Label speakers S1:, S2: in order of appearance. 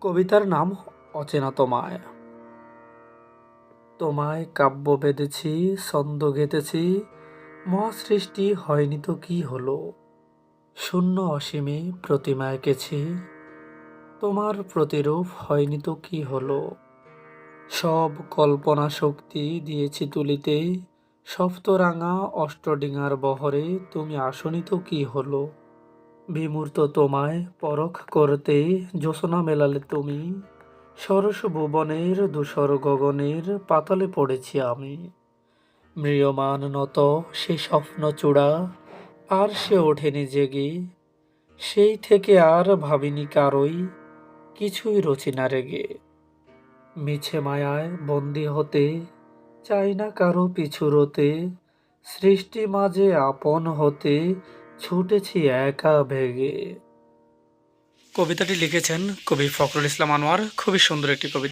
S1: কবিতার নাম অচেনা তোমায়। তোমায় কাব্য বেঁধেছি, ছন্দ গেঁথেছি, মহাসৃষ্টি হয়নি তো কি হলো? শূন্য অসীমে প্রতিমা এঁকেছি, তোমার প্রতিরূপ হয়নি তো কি হলো? সব কল্পনা শক্তি দিয়েছি তুলিতে, সপ্তরাঙা অষ্টডিঙার বহরে তুমি আসনি তো কি হলো? বিমূর্ত তোমায় পরখ করতে জ্যোৎস্না মেলালে তুমি। সরস ভুবনের ধূসর গগনের পাতালে পড়েছি আমি। ম্রিয়মান নত সে স্বপ্ন চূড়া, আর সে ওঠেনি জেগে। সেই থেকে আর ভাবিনি কারই, কিছুই রচি না রেগে। মিছে মায়ায় বন্দি হতে, চাই না কারও পিছু রতে। সৃষ্টি মাঝে আপন হতে ছুটেছি একা ভেগে। কবিতাটি লিখেছেন কবি ফখরুল ইসলাম আনোয়ার। খুবই সুন্দর একটি কবিতা।